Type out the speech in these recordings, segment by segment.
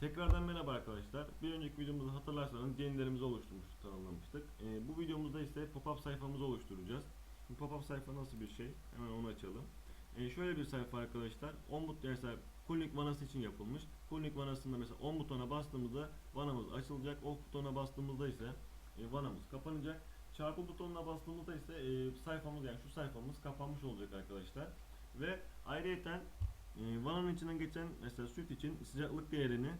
Tekrardan merhaba arkadaşlar. Bir önceki videomuzda hatırlarsanız yenilerimizi oluşturmuştuk, tanımlamıştık. Ee, bu videomuzda ise pop-up sayfamızı oluşturacağız. Şimdi pop-up sayfa nasıl bir şey? Hemen onu açalım. Ee, şöyle bir sayfa arkadaşlar. 10 but mesela Cooling vanası için yapılmış. Cooling vanasında mesela 10 butona bastığımızda vanamız açılacak. Off butona bastığımızda ise e, vanamız kapanacak. Çarpı butonuna bastığımızda ise e, sayfamız yani şu sayfamız kapanmış olacak arkadaşlar. Ve ayrıyeten e, vananın içinden geçen mesela süt için sıcaklık değerini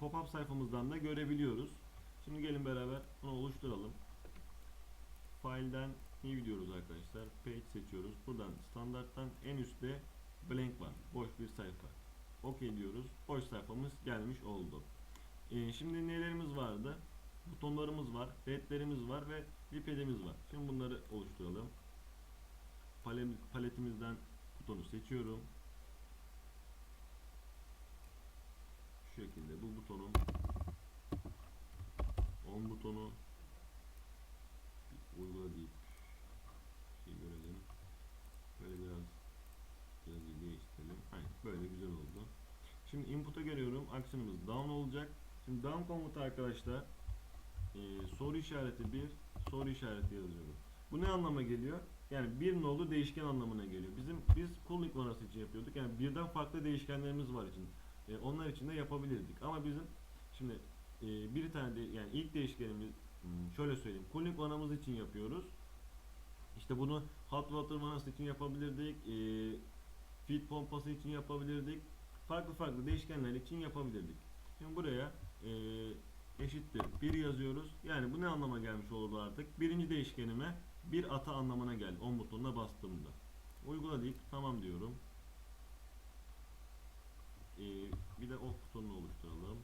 pop-up sayfamızdan da görebiliyoruz. Şimdi gelin beraber bunu oluşturalım. File'den new diyoruz arkadaşlar. Page seçiyoruz. Buradan standarttan en üstte blank var. Boş bir sayfa. OK diyoruz. Boş sayfamız gelmiş oldu. E, şimdi nelerimiz vardı? Butonlarımız var, ledlerimiz var ve lipadimiz var. Şimdi bunları oluşturalım. Palet, paletimizden butonu seçiyorum. Şekilde bu butonun 10 butonu uygula deyip şey görelim. Böyle biraz yazıyı değiştirelim. Aynen böyle güzel oldu. Şimdi input'a geliyorum. Action'ımız down olacak. Şimdi down komutu arkadaşlar e, soru işareti 1 soru işareti yazıyorum. Bu ne anlama geliyor? Yani bir nolu değişken anlamına geliyor. Bizim biz cooling vanası için yapıyorduk. Yani birden farklı değişkenlerimiz var için. E, onlar için de yapabilirdik. Ama bizim şimdi e, bir tane de yani ilk değişkenimiz hmm, şöyle söyleyeyim. Cooling vanamız için yapıyoruz. İşte bunu hot water vanası için yapabilirdik. E, feed pompası için yapabilirdik. Farklı farklı değişkenler için yapabilirdik. Şimdi buraya e, eşittir 1 yazıyoruz. Yani bu ne anlama gelmiş olurdu artık? Birinci değişkenime bir ata anlamına geldi. 10 butonuna bastığımda. Uygula deyip tamam diyorum. Ee, bir de off butonunu oluşturalım.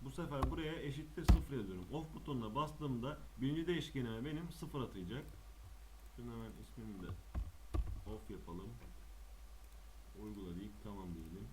Bu sefer buraya eşittir 0 yazıyorum. Off butonuna bastığımda birinci değişkenime benim 0 atayacak. Şunu hemen ismini de off yapalım. Uygula deyip tamam diyelim.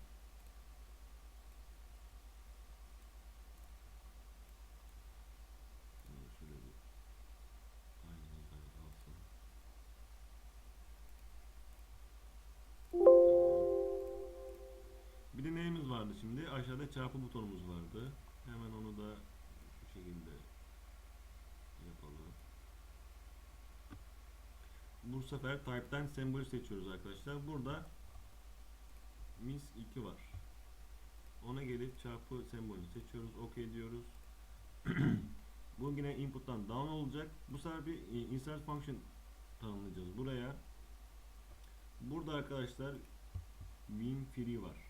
Şimdi? Aşağıda çarpı butonumuz vardı. Hemen onu da şu şekilde yapalım. Bu sefer type'den sembolü seçiyoruz arkadaşlar. Burada mis 2 var. Ona gelip çarpı sembolünü seçiyoruz. OK diyoruz. Bu yine input'tan down olacak. Bu sefer bir e, insert function tanımlayacağız buraya. Burada arkadaşlar win free var.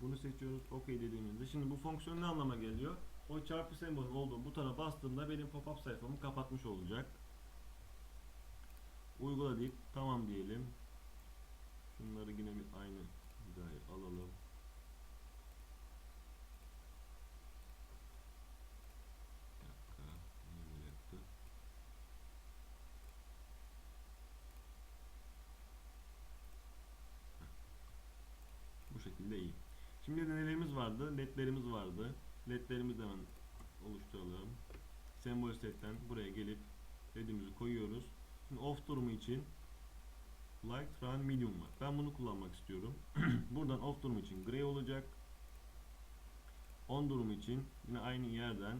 Bunu seçiyoruz. OK dediğimizde. Şimdi bu fonksiyon ne anlama geliyor? O çarpı sembolü olduğu butona bastığımda benim pop-up sayfamı kapatmış olacak. Uygula deyip tamam diyelim. Şunları yine bir aynı hizaya alalım. Bir dakika. Niye böyle yaptı? Heh. Bu şekilde iyi. Şimdi nelerimiz vardı? Ledlerimiz vardı. Ledlerimizi hemen oluşturalım. Sembol setten buraya gelip ledimizi koyuyoruz. Şimdi off durumu için light run medium var. Ben bunu kullanmak istiyorum. Buradan off durumu için gray olacak. On durumu için yine aynı yerden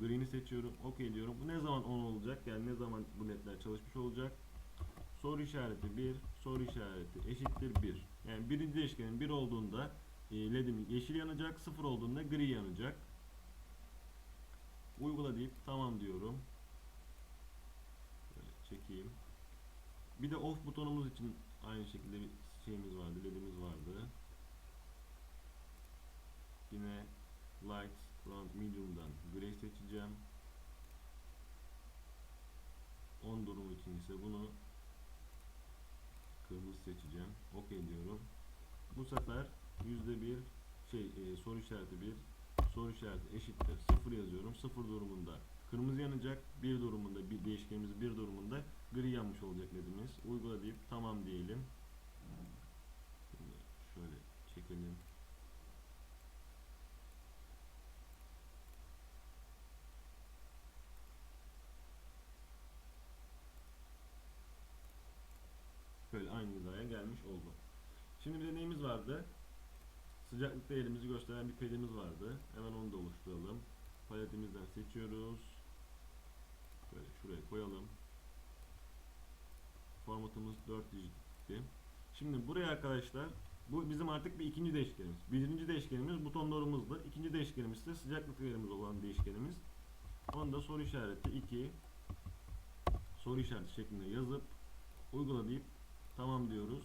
green'i seçiyorum. OK diyorum. Bu ne zaman on olacak? Yani ne zaman bu ledler çalışmış olacak? Soru işareti 1, soru işareti eşittir 1. Yani birinci değişkenin 1 olduğunda e, ledim yeşil yanacak, 0 olduğunda gri yanacak. Uygula deyip tamam diyorum. Böyle çekeyim. Bir de off butonumuz için aynı şekilde bir şeyimiz vardı, ledimiz vardı. Yine light round medium'dan gray seçeceğim. 10 durum için ise bunu kırmızı seçeceğim. OK diyorum. Bu sefer %1 şey e, soru işareti 1 soru işareti eşittir 0 yazıyorum. 0 durumunda kırmızı yanacak. 1 durumunda bir değişkenimiz 1 durumunda gri yanmış olacak ledimiz. Uygula deyip tamam diyelim. Şimdi şöyle çekelim. Böyle aynı hizaya gelmiş oldu. Şimdi bir de neyimiz vardı? Sıcaklık değerimizi gösteren bir pedimiz vardı. Hemen onu da oluşturalım. Paletimizden seçiyoruz. Böyle şuraya koyalım. Formatımız 4 dijitti. Şimdi buraya arkadaşlar bu bizim artık bir ikinci değişkenimiz. Birinci değişkenimiz buton doğrumuzdu. İkinci değişkenimiz ise sıcaklık değerimiz olan değişkenimiz. Onu da soru işareti 2 soru işareti şeklinde yazıp uygula deyip tamam diyoruz.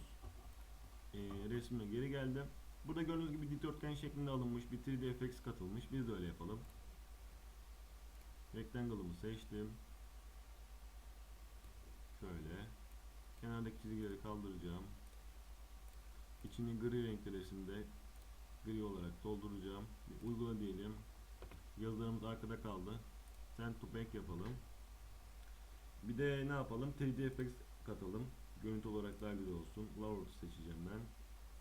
Ee, resmine geri geldim. Burada gördüğünüz gibi dikdörtgen şeklinde alınmış bir 3D FX katılmış. Biz de öyle yapalım. Rectangle'ımı seçtim. Şöyle. Kenardaki çizgileri kaldıracağım. İçini gri renklerisinde gri olarak dolduracağım. Bir uygula diyelim. Yazılarımız arkada kaldı. Send to back yapalım. Bir de ne yapalım? 3D FX katalım. Görüntü olarak daha güzel olsun. Lower seçeceğim ben.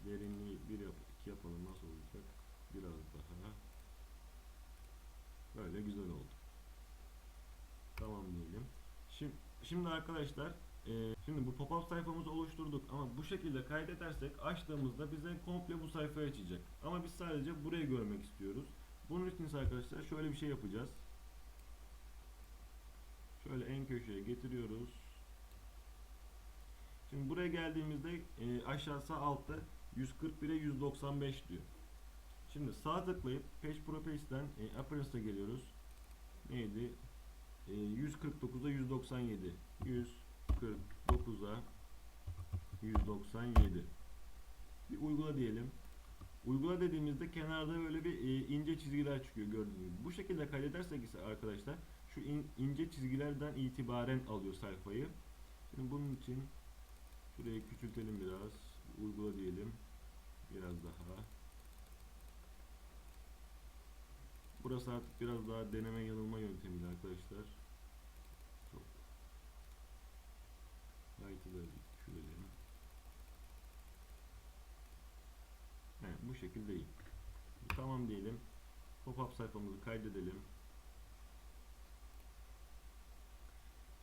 Derinliği 1 yap 2 yapalım. Nasıl olacak? Biraz daha. Böyle güzel oldu. Tamam diyelim. Şimdi, şimdi arkadaşlar e, şimdi bu pop-up sayfamızı oluşturduk ama bu şekilde kaydedersek açtığımızda bize komple bu sayfayı açacak. Ama biz sadece burayı görmek istiyoruz. Bunun için arkadaşlar şöyle bir şey yapacağız. Şöyle en köşeye getiriyoruz. Şimdi buraya geldiğimizde e, aşağı sağ altta 141'e 195 diyor. Şimdi sağ tıklayıp Page Properties'ten e, Appearance'a geliyoruz. Neydi? E, 149'a 197. 149'a 197. Bir uygula diyelim. Uygula dediğimizde kenarda böyle bir e, ince çizgiler çıkıyor gördüğünüz gibi. Bu şekilde kaydedersek ise arkadaşlar şu in- ince çizgilerden itibaren alıyor sayfayı. Şimdi bunun için şurayı küçültelim biraz. Uygula diyelim. Biraz daha. Burası artık biraz daha deneme yanılma yöntemiyle arkadaşlar. Çok Light'ı da düşürelim. Evet, bu şekilde iyi. Tamam diyelim. Pop-up sayfamızı kaydedelim.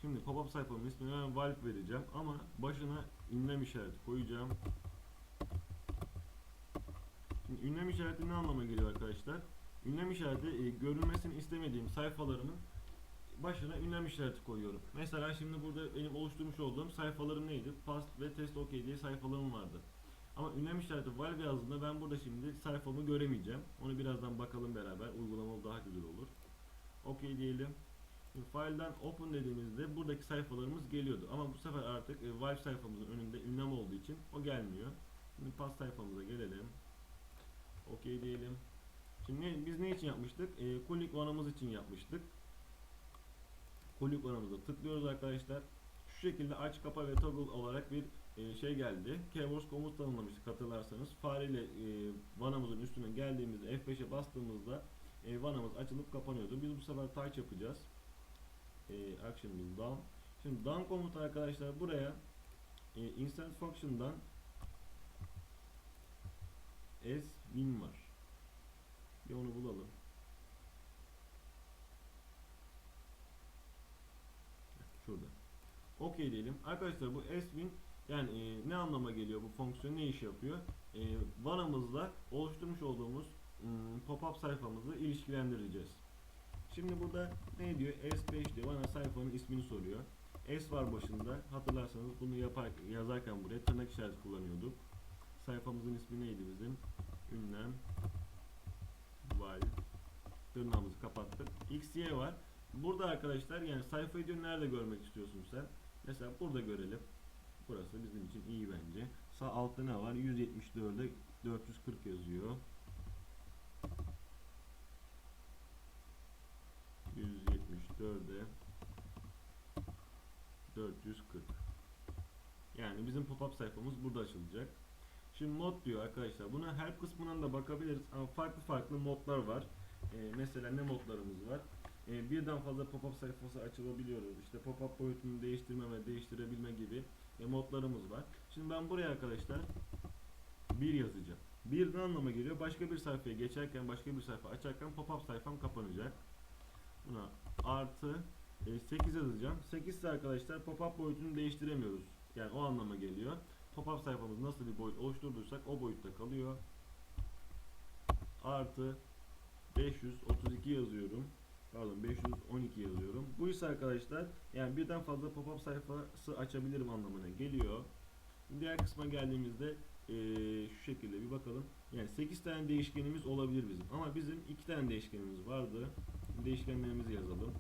Şimdi pop-up sayfamın ismini ben Valve vereceğim ama başına ünlem işareti koyacağım. Şimdi ünlem işareti ne anlama geliyor arkadaşlar? Ünlem işareti e, görülmesini istemediğim sayfalarımın başına ünlem işareti koyuyorum. Mesela şimdi burada benim oluşturmuş olduğum sayfalarım neydi? Past ve test OK diye sayfalarım vardı. Ama ünlem işareti Valve yazdığında ben burada şimdi sayfamı göremeyeceğim. Onu birazdan bakalım beraber. Uygulamalı daha güzel olur. OK diyelim. Şimdi file'dan open dediğimizde buradaki sayfalarımız geliyordu. Ama bu sefer artık e, Valve sayfamızın önünde ünlem olduğu için o gelmiyor. Şimdi pas sayfamıza gelelim. OK diyelim. Şimdi ne- biz ne için yapmıştık? E, Kulik vanamız için yapmıştık. Kulik vanamıza tıklıyoruz arkadaşlar. Şu şekilde aç kapa ve toggle olarak bir e, şey geldi. Keywords komut tanımlamıştık hatırlarsanız. Fareyle e, vanamızın üstüne geldiğimizde F5'e bastığımızda e, vanamız açılıp kapanıyordu. Biz bu sefer touch yapacağız. E, action'ımız down. Şimdi down komutu arkadaşlar buraya e, insert function'dan s win var. Bir onu bulalım. Şurada. OK diyelim. Arkadaşlar bu swing yani e, ne anlama geliyor bu fonksiyon ne iş yapıyor? E, oluşturmuş olduğumuz hmm, pop-up sayfamızı ilişkilendireceğiz. Şimdi burada ne diyor? S5 diyor. Bana sayfanın ismini soruyor. S var başında. Hatırlarsanız bunu yapar, yazarken buraya tırnak işareti kullanıyorduk. Sayfamızın ismi neydi bizim? Ünlem Val Tırnağımızı kapattık. XY var. Burada arkadaşlar yani sayfayı diyor nerede görmek istiyorsun sen? Mesela burada görelim. Burası bizim için iyi bence. Sağ altta ne var? 174'e 440 yazıyor. 174'e 440. Yani bizim pop-up sayfamız burada açılacak. Şimdi mod diyor arkadaşlar. Buna help kısmından da bakabiliriz ama farklı farklı modlar var. Ee, mesela ne modlarımız var? Ee, birden fazla pop-up sayfası açılabiliyoruz. İşte pop-up boyutunu değiştirme ve değiştirebilme gibi e, modlarımız var. Şimdi ben buraya arkadaşlar bir yazacağım. Bir ne anlama geliyor? Başka bir sayfaya geçerken, başka bir sayfa açarken pop-up sayfam kapanacak. Buna artı e, 8 yazacağım. 8 ise arkadaşlar pop-up boyutunu değiştiremiyoruz. Yani o anlama geliyor. pop-up sayfamız nasıl bir boyut oluşturduysak o boyutta kalıyor. Artı 532 yazıyorum. Pardon 512 yazıyorum. Bu ise arkadaşlar yani birden fazla pop-up sayfası açabilirim anlamına geliyor. Diğer kısma geldiğimizde eee, şu şekilde bir bakalım. Yani 8 tane değişkenimiz olabilir bizim. Ama bizim 2 tane değişkenimiz vardı. Değişkenlerimizi yazalım.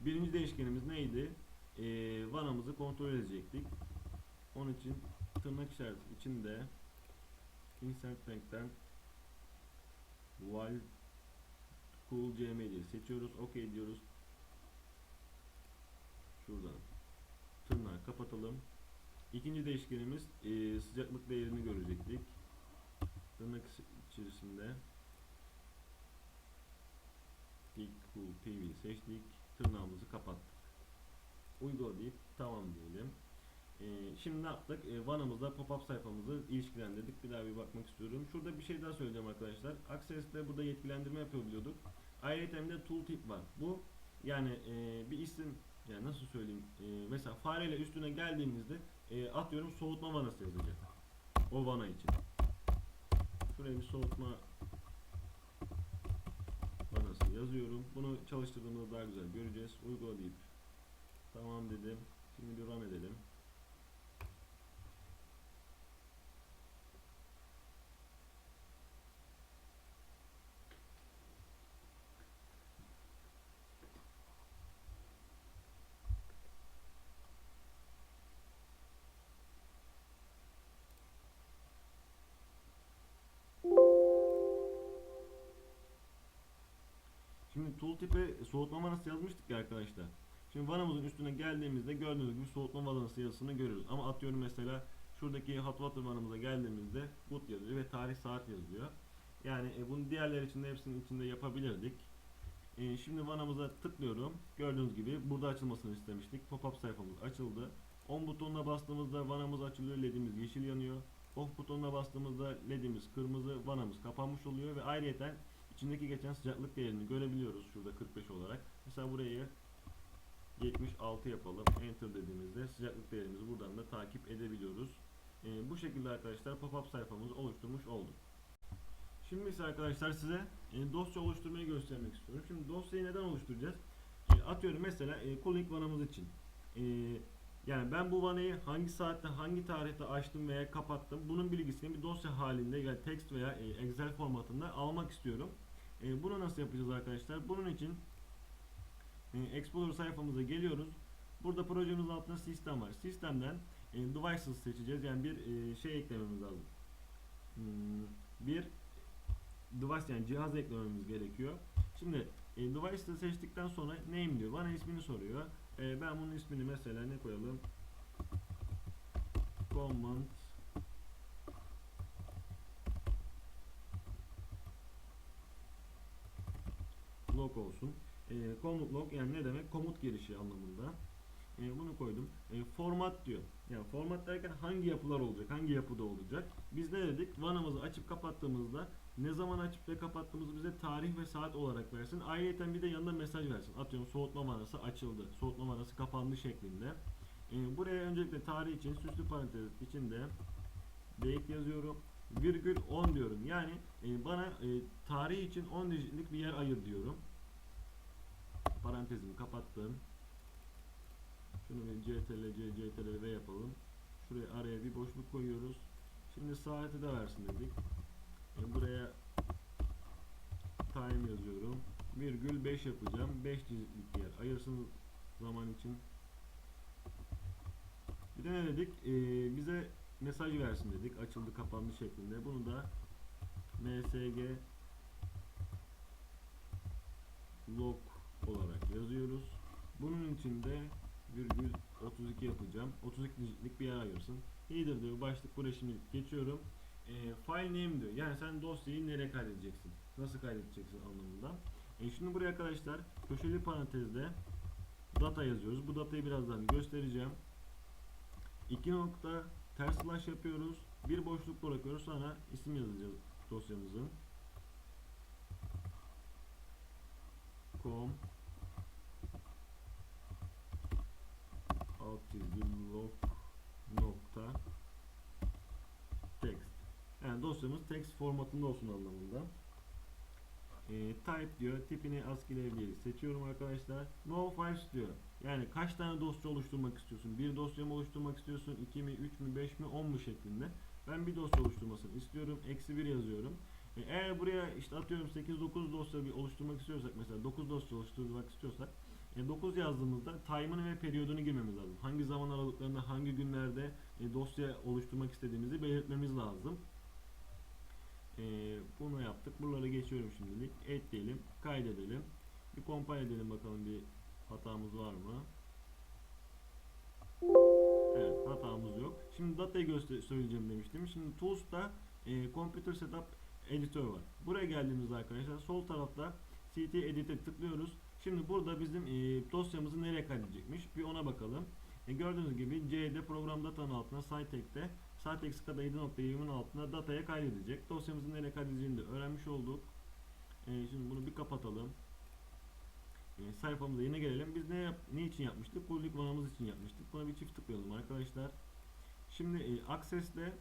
Birinci değişkenimiz neydi? Eee vanamızı kontrol edecektik. Onun için tırnak işareti içinde Insert Bank'ten Val Cool CM diye seçiyoruz. OK diyoruz. Şuradan tırnağı kapatalım. İkinci değişkenimiz eee, sıcaklık değerini görecektik. Tırnak içerisinde Peak Cool TV seçtik. Tırnağımızı kapattık. Uygula deyip tamam diyelim. Ee, şimdi ne yaptık? Ee, vanamızda pop-up sayfamızı ilişkilendirdik. Bir daha bir bakmak istiyorum. Şurada bir şey daha söyleyeceğim arkadaşlar. Access'te burada yetkilendirme yapabiliyorduk. Ayrıca de tooltip var. Bu yani e, bir isim yani nasıl söyleyeyim e, mesela fareyle üstüne geldiğimizde e, atıyorum soğutma vanası yazacak. O vana için. Şuraya bir soğutma yazıyorum. Bunu çalıştırdığımızda daha güzel göreceğiz. Uygula deyip tamam dedim. Şimdi bir run edelim. Şimdi tooltip'e soğutma vanası yazmıştık ya arkadaşlar. Şimdi vanamızın üstüne geldiğimizde gördüğünüz gibi soğutma vanası yazısını görüyoruz. Ama atıyorum mesela şuradaki hot water vanamıza geldiğimizde boot yazıyor ve tarih saat yazıyor. Yani e, bunu diğerler için de hepsinin içinde yapabilirdik. E, şimdi vanamıza tıklıyorum. Gördüğünüz gibi burada açılmasını istemiştik. Pop-up sayfamız açıldı. On butonuna bastığımızda vanamız açılıyor. LED'imiz yeşil yanıyor. Off butonuna bastığımızda LED'imiz kırmızı, vanamız kapanmış oluyor ve ayrıyeten içindeki geçen sıcaklık değerini görebiliyoruz şurada 45 olarak. Mesela burayı 76 yapalım. Enter dediğimizde sıcaklık değerimizi buradan da takip edebiliyoruz. Ee, bu şekilde arkadaşlar pop-up sayfamızı oluşturmuş olduk. Şimdi ise arkadaşlar size e, dosya oluşturmayı göstermek istiyorum. Şimdi dosyayı neden oluşturacağız? E, atıyorum mesela e, cooling vanamız için. E, yani ben bu vanayı hangi saatte, hangi tarihte açtım veya kapattım. Bunun bilgisini bir dosya halinde yani text veya e, Excel formatında almak istiyorum. E, bunu nasıl yapacağız arkadaşlar? Bunun için e, Explorer sayfamıza geliyoruz. Burada projemizin altında sistem var. Sistemden e, devices seçeceğiz. Yani bir e, şey eklememiz lazım. Hmm, bir device yani cihaz eklememiz gerekiyor. Şimdi e, device'ı seçtikten sonra name diyor. Bana ismini soruyor. E, ben bunun ismini mesela ne koyalım? Command log olsun. E, komut log yani ne demek? Komut girişi anlamında. E, bunu koydum. E, format diyor. Yani format derken hangi yapılar olacak? Hangi yapıda olacak? Biz ne dedik? Vanamızı açıp kapattığımızda ne zaman açıp ve kapattığımızı bize tarih ve saat olarak versin. Ayrıca bir de yanında mesaj versin. Atıyorum soğutma vanası açıldı. Soğutma vanası kapandı şeklinde. E, buraya öncelikle tarih için süslü parantez içinde date yazıyorum. Virgül 10 diyorum. Yani e, bana e, tarih için 10 dijitlik bir yer ayır diyorum. Parantezimi kapattım. Şunu bir CTRL CTRL V yapalım. Şuraya araya bir boşluk koyuyoruz. Şimdi saati de versin dedik. E, buraya time yazıyorum. Virgül 5 yapacağım. 5 dijitlik yer ayırsın zaman için. Bir de ne dedik? E, bize mesaj versin dedik. Açıldı kapandı şeklinde. Bunu da msg log olarak yazıyoruz. Bunun içinde virgül 32 yapacağım. 32 dijitlik bir yer ayırsın. İyidir diyor. Başlık buraya şimdi geçiyorum. E, file name diyor. Yani sen dosyayı nereye kaydedeceksin? Nasıl kaydedeceksin anlamında. E, şimdi buraya arkadaşlar köşeli parantezde data yazıyoruz. Bu datayı birazdan göstereceğim. İki nokta ters slash yapıyoruz. Bir boşluk bırakıyoruz. Sonra isim yazacağız dosyamızın. com alt çizgi log nokta text. Yani dosyamız text formatında olsun anlamında. E, type diyor. Tipini ASCII levyeyi seçiyorum arkadaşlar. No files diyor. Yani kaç tane dosya oluşturmak istiyorsun? Bir dosya mı oluşturmak istiyorsun? 2 mi, 3 mü, 5 mi, 10 mu şeklinde. Ben bir dosya oluşturmasını istiyorum. Eksi 1 yazıyorum. E, eğer buraya işte atıyorum 8-9 dosya bir oluşturmak istiyorsak mesela 9 dosya oluşturmak istiyorsak e, 9 yazdığımızda time'ını ve periyodunu girmemiz lazım. Hangi zaman aralıklarında, hangi günlerde e, dosya oluşturmak istediğimizi belirtmemiz lazım. E, bunu yaptık. Buraları geçiyorum şimdilik. Et. Kaydedelim. Bir compile edelim bakalım bir hatamız var mı? Evet hatamız yok. Şimdi datayı göster söyleyeceğim demiştim. Şimdi Tools'ta e, Computer Setup Editor var. Buraya geldiğimizde arkadaşlar sol tarafta CT Edit'e tıklıyoruz. Şimdi burada bizim e, dosyamızı nereye kaydedecekmiş? Bir ona bakalım. E, gördüğünüz gibi C'de program datanın altına Cytek'te Cytek SCADA 7.20'nin altına dataya kaydedecek. Dosyamızı nereye kaydedeceğini de öğrenmiş olduk. E, şimdi bunu bir kapatalım. E, sayfamıza yine gelelim. Biz ne yap ne için yapmıştık? Public vanamız için yapmıştık. Buna bir çift tıklayalım arkadaşlar. Şimdi e, Access'te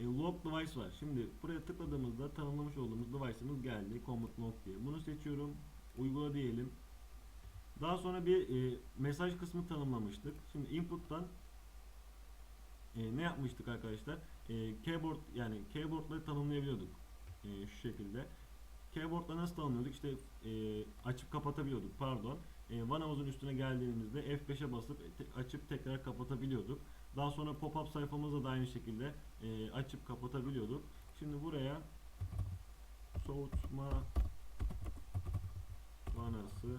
e, log device var. Şimdi buraya tıkladığımızda tanımlamış olduğumuz device'ımız geldi. Command log diye. Bunu seçiyorum. Uygula diyelim. Daha sonra bir e, mesaj kısmı tanımlamıştık. Şimdi input'tan e, ne yapmıştık arkadaşlar? E, keyboard yani keyboard'la tanımlayabiliyorduk. E, şu şekilde. Keyboard'la nasıl tanımlıyorduk? İşte e, açıp kapatabiliyorduk. Pardon. E, vanamızın üstüne geldiğimizde F5'e basıp te- açıp tekrar kapatabiliyorduk. Daha sonra pop-up sayfamızda da aynı şekilde e, açıp kapatabiliyorduk. Şimdi buraya soğutma vanası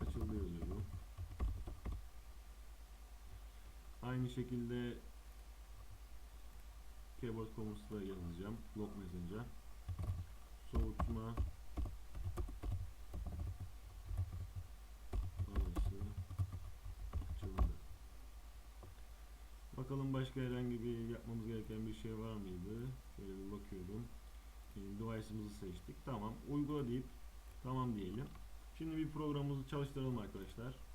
açıldı yazıyorum. Aynı şekilde keyboard da yazacağım. Block messenger. Soğutma. Bakalım başka herhangi bir yapmamız gereken bir şey var mıydı? Şöyle bir bakıyorum. E, device'ımızı seçtik. Tamam. Uygula deyip tamam diyelim. Şimdi bir programımızı çalıştıralım arkadaşlar.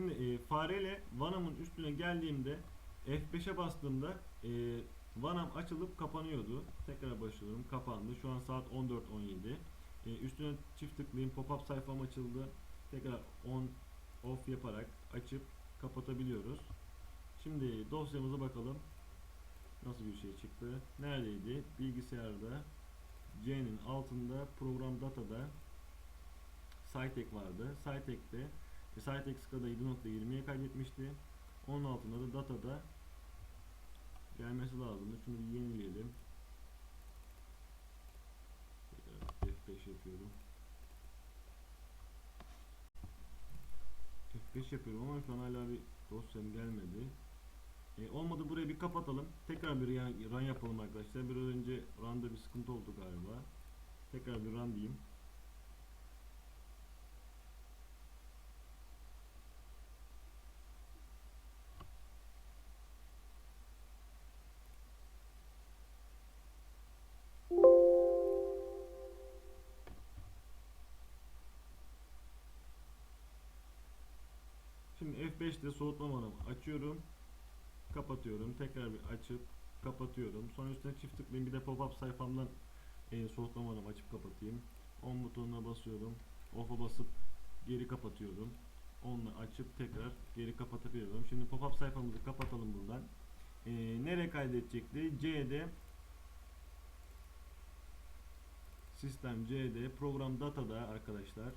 Şimdi e, fareyle Vanam'ın üstüne geldiğimde F5'e bastığımda e, Vanam açılıp kapanıyordu. Tekrar başlıyorum. Kapandı. Şu an saat 14.17. E, üstüne çift tıklayayım. Pop-up sayfam açıldı. Tekrar on off yaparak açıp kapatabiliyoruz. Şimdi dosyamıza bakalım. Nasıl bir şey çıktı? Neredeydi? Bilgisayarda C'nin altında program datada Cytek vardı. Cytek'te e, Cytek SCADA 7.20'ye kaydetmişti. Onun altında da datada gelmesi lazımdı. Şunu bir yenileyelim. Tekrar F5 yapıyorum. F5 yapıyorum ama şu an hala bir dosyam gelmedi. E, olmadı burayı bir kapatalım. Tekrar bir run, yapalım arkadaşlar. Biraz önce run'da bir sıkıntı oldu galiba. Tekrar bir run diyeyim. F5'te soğutma vanamı açıyorum. Kapatıyorum. Tekrar bir açıp kapatıyorum. Sonra üstüne çift tıklayayım. Bir de pop-up sayfamdan e, soğutma vanamı açıp kapatayım. On butonuna basıyorum. Off'a basıp geri kapatıyorum. Onunla açıp tekrar geri kapatabiliyorum. Şimdi pop-up sayfamızı kapatalım buradan. E, nereye kaydedecekti? C'de sistem C'de program datada arkadaşlar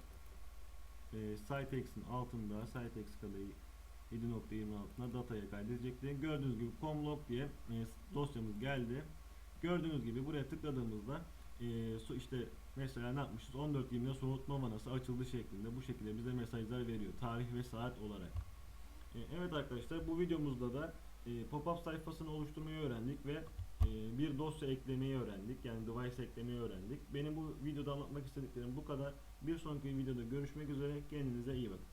e, Cytex'in altında Cytex kadayı 7.20 altına dataya kaydedecekti. Gördüğünüz gibi comlog diye e, dosyamız geldi. Gördüğünüz gibi buraya tıkladığımızda e, işte mesela ne yapmışız? 14.20'de soğutma vanası açıldı şeklinde bu şekilde bize mesajlar veriyor. Tarih ve saat olarak. E, evet arkadaşlar bu videomuzda da e, pop-up sayfasını oluşturmayı öğrendik ve e, bir dosya eklemeyi öğrendik. Yani device eklemeyi öğrendik. Benim bu videoda anlatmak istediklerim bu kadar. Bir sonraki videoda görüşmek üzere. Kendinize iyi bakın.